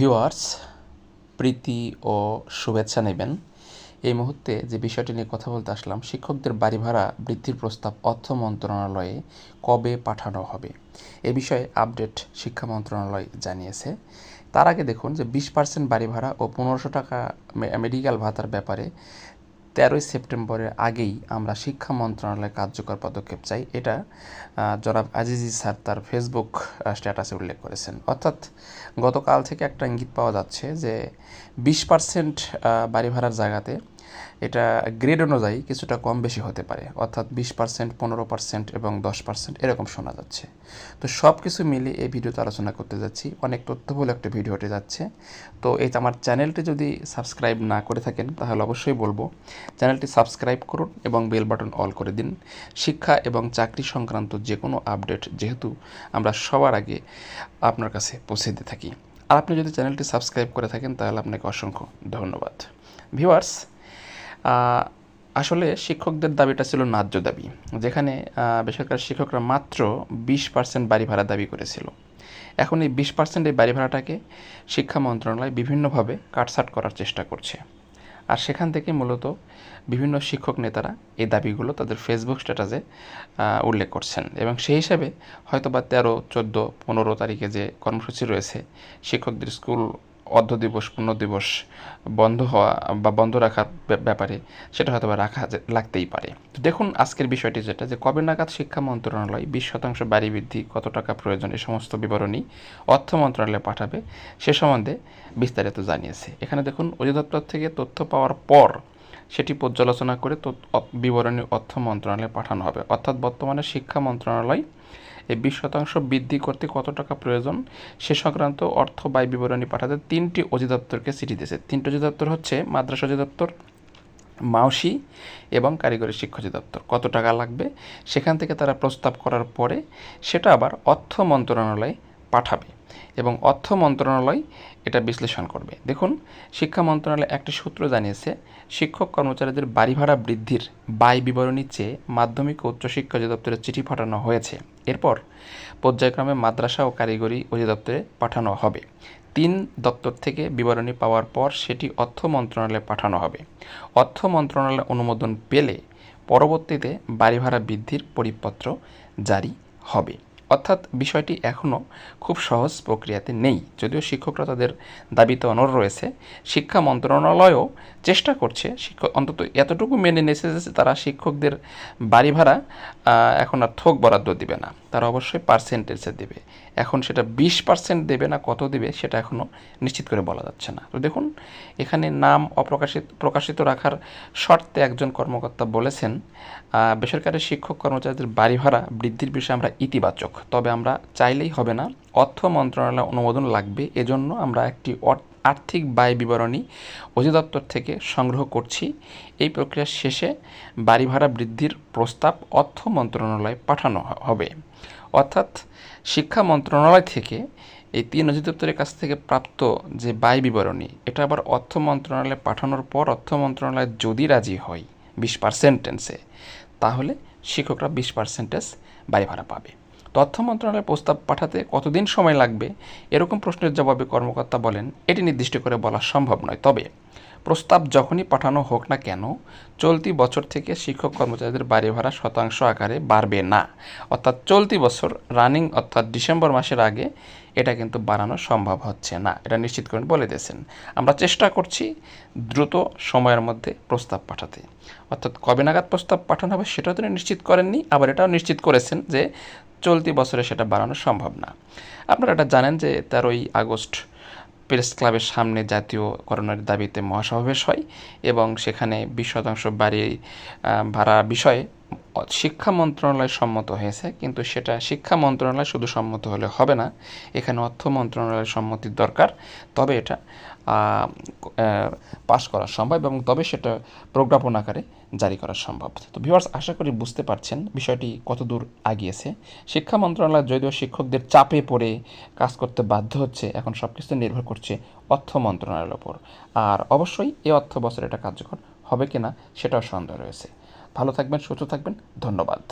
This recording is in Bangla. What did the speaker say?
ভিউয়ার্স, প্রীতি ও শুভেচ্ছা নেবেন। এই মুহূর্তে যে বিষয়টি নিয়ে কথা বলতে আসলাম, শিক্ষকদের বাড়ি ভাড়া বৃদ্ধির প্রস্তাব অর্থ মন্ত্রণালয়ে কবে পাঠানো হবে? এ বিষয়ে আপডেট শিক্ষা মন্ত্রণালয় জানিয়েছে। তার আগে দেখুন যে বিশ পার্সেন্ট বাড়ি ভাড়া ও পনেরোশো টাকা মেডিকেল ভাতার ব্যাপারে তেরোই সেপ্টেম্বরের আগেই আমরা শিক্ষা মন্ত্রণালয়ের কার্যকর পদক্ষেপ চাই। এটা জনাব আজিজি স্যার তার ফেসবুক স্ট্যাটাসে উল্লেখ করেছেন। অর্থাৎ গতকাল থেকে একটা ইঙ্গিত পাওয়া যাচ্ছে যে, বিশ পার্সেন্ট বাড়ি ভাড়ার জায়গাতে এটা গ্রেড অনুযায়ী কিছুটা কম বেশি হতে পারে, অর্থাৎ বিশ পার্সেন্ট পনেরো পার্সেন্ট এবং দশ পার্সেন্ট এরকম শোনা যাচ্ছে। তো সব কিছু মিলে এই ভিডিওতে আলোচনা করতে যাচ্ছি। অনেক তথ্যবহুল একটা ভিডিও হতে যাচ্ছে। তো এই আমার চ্যানেলটি যদি সাবস্ক্রাইব না করে থাকেন, তাহলে অবশ্যই বলব, চ্যানেলটি সাবস্ক্রাইব করুন এবং বেল বাটন অল করে দিন। শিক্ষা এবং চাকরি সংক্রান্ত যে কোনো আপডেট যেহেতু আমরা সবার আগে আপনার কাছে পৌঁছে দিয়ে থাকি। আর আপনি যদি চ্যানেলটি সাবস্ক্রাইব করে থাকেন, তাহলে আপনাকে অসংখ্য ধন্যবাদ। ভিউয়ার্স আসলে শিক্ষকদের দাবিটা ছিল ন্যায্য দাবি, যেখানে বেসরকারি শিক্ষকরা মাত্র বিশ পার্সেন্ট বাড়ি ভাড়া দাবি করেছিল। এখন এই বিশ পার্সেন্ট এই বাড়ি ভাড়াটাকে শিক্ষা মন্ত্রণালয় বিভিন্নভাবে কাটছাট করার চেষ্টা করছে। আর সেখান থেকে মূলত বিভিন্ন শিক্ষক নেতারা এই দাবিগুলো তাদের ফেসবুক স্ট্যাটাসে উল্লেখ করছেন। এবং সেই হিসাবে হয়তো বা তেরো, চোদ্দ, পনেরো তারিখে যে কর্মসূচি রয়েছে, শিক্ষকদের স্কুল অর্ধ দিবস পূর্ণ দিবস বন্ধ হওয়া বা বন্ধ রাখার ব্যাপ- ব্যাপারে সেটা হয়তো রাখা লাগতেই পারে। দেখুন আজকের বিষয়টি যেটা, যে কবে নাগাদ শিক্ষা মন্ত্রণালয় বিশ শতাংশ বাড়ি বৃদ্ধি, কত টাকা প্রয়োজন এই সমস্ত বিবরণী অর্থ মন্ত্রণালয়ে পাঠাবে সে সম্বন্ধে বিস্তারিত জানিয়েছে। এখানে দেখুন অধিদপ্তর থেকে তথ্য পাওয়ার পর সেটি পর্যালোচনা করে বিবরণী অর্থ মন্ত্রণালয়ে পাঠানো হবে। অর্থাৎ বর্তমানে শিক্ষা মন্ত্রণালয় এই বিশ শতাংশ বৃদ্ধি করতে কত টাকা প্রয়োজন? সে সংক্রান্ত অর্থ ব্যয় বিবরণী পাঠাতে তিনটি অধিদপ্তরকে চিঠি দিয়েছে। তিনটি অধিদপ্তর হচ্ছে মাদ্রাসা অধিদপ্তর মাওসি এবং কারিগরি শিক্ষা অধিদপ্তর। কত টাকা লাগবে? সেখান থেকে তারা প্রস্তাব করার পরে সেটা আবার অর্থ মন্ত্রণালয়ে পাঠাবে। এবং অর্থ মন্ত্রণালয় এটা বিশ্লেষণ করবে। দেখুন, শিক্ষা মন্ত্রণালয় একটি সূত্র জানিয়েছে, শিক্ষক কর্মচারীদের বাড়ি ভাড়া বৃদ্ধির ব্যয় বিবরণী চেয়ে মাধ্যমিক ও উচ্চশিক্ষা অধিদপ্তরে চিঠি পাঠানো হয়েছে। এরপর পর্যায়ক্রমে মাদ্রাসা ও কারিগরি অধিদপ্তরে পাঠানো হবে। তিন দপ্তর থেকে বিবরণী পাওয়ার পর সেটি অর্থ মন্ত্রণালয়ে পাঠানো হবে। অর্থ মন্ত্রণালয় অনুমোদন পেলে পরবর্তীতে বাড়ি ভাড়া বৃদ্ধির পরিপত্র জারি হবে। অর্থাৎ বিষয়টি এখনও খুব সহজ প্রক্রিয়াতে নেই। যদিও শিক্ষকরা তাদের দাবিতে অনড় রয়েছে, শিক্ষা মন্ত্রণালয়ও চেষ্টা করছে শিক্ষক, অন্তত এতটুকু মেনে নিয়েছে যে তারা শিক্ষকদের বাড়ি ভাড়া এখন আর থোক বরাদ্দ দিবে না। তারা অবশ্যই পার্সেন্টেজে দেবে। এখন সেটা বিশ পার্সেন্ট দেবে না কত দেবে সেটা এখনও নিশ্চিত করে বলা যাচ্ছে না। তো দেখুন, এখানে নাম অপ্রকাশিত, প্রকাশিত রাখার শর্তে একজন কর্মকর্তা বলেছেন বেসরকারি শিক্ষক কর্মচারীদের বাড়ি ভাড়া বৃদ্ধির বিষয়ে আমরা ইতিবাচক তবে আমরা চাইলেই হবে না। অর্থ মন্ত্রণালয় অনুমোদন লাগবে, এজন্য আমরা একটি আর্থিক ব্যয় বিবরণী অধিদপ্তর থেকে সংগ্রহ করছি। এই প্রক্রিয়া শেষে বাড়ি ভাড়া বৃদ্ধির প্রস্তাব অর্থ মন্ত্রণালয়ে পাঠানো হবে। অর্থাৎ শিক্ষা মন্ত্রণালয় থেকে এই তিন অধিদপ্তরের কাছ থেকে প্রাপ্ত যে ব্যয় বিবরণী, এটা আবার অর্থ মন্ত্রণালয়ে পাঠানোর পর অর্থ মন্ত্রণালয় যদি রাজি হয় বিশ পার্সেন্টেন্সে তাহলে শিক্ষকরা বিশ পার্সেন্টেজ বাড়ি ভাড়া পাবে। তথ্য মন্ত্রণালয়ে প্রস্তাব পাঠাতে কতদিন সময় লাগবে? এরকম প্রশ্নের জবাবে কর্মকর্তা বলেন, এটি নির্দিষ্ট করে বলা সম্ভব নয়। তবে প্রস্তাব যখনই পাঠানো হোক না কেন, চলতি বছর থেকে শিক্ষক কর্মচারীদের বাড়ি ভাড়া শতাংশ আকারে বাড়বে না। অর্থাৎ চলতি বছর রানিং অর্থাৎ ডিসেম্বর মাসের আগে এটা কিন্তু বাড়ানো সম্ভব হচ্ছে না। এটা নিশ্চিত করে বলে দিয়েছেন। আমরা চেষ্টা করছি দ্রুত সময়ের মধ্যে প্রস্তাব পাঠাতে। অর্থাৎ কবে নাগাদ প্রস্তাব পাঠানো হবে সেটাও তিনি নিশ্চিত করেননি, আবার এটাও নিশ্চিত করেছেন যে চলতি বছরে সেটা বাড়ানো সম্ভব না। আপনারা এটা জানেন যে তেরোই আগস্ট প্রেস ক্লাবের সামনে জাতীয়করণের দাবিতে মহাসমাবেশ হয় এবং সেখানে বিশ শতাংশ বাড়ি ভাড়া বিষয়ে শিক্ষা মন্ত্রণালয় সম্মত হয়েছে। কিন্তু সেটা শিক্ষা মন্ত্রণালয় শুধু সম্মত হলে হবে না, এখানে অর্থ মন্ত্রণালয়ের সম্মতির দরকার। তবে এটা পাশ করা সম্ভব এবং তবে সেটা প্রজ্ঞাপন আকারে জারি করা সম্ভব। তো ভিউয়ার্স আশা করি বুঝতে পারছেন বিষয়টি কতদূর আগিয়েছে। শিক্ষা মন্ত্রণালয় যদিও শিক্ষকদের চাপে পড়ে কাজ করতে বাধ্য হচ্ছে, এখন সব কিছু নির্ভর করছে অর্থ মন্ত্রণালয়ের ওপর। আর অবশ্যই এই অর্থ বছর এটা কার্যকর হবে কিনা সেটাও সন্দেহ রয়েছে। ভালো থাকবেন, সুস্থ থাকবেন, ধন্যবাদ।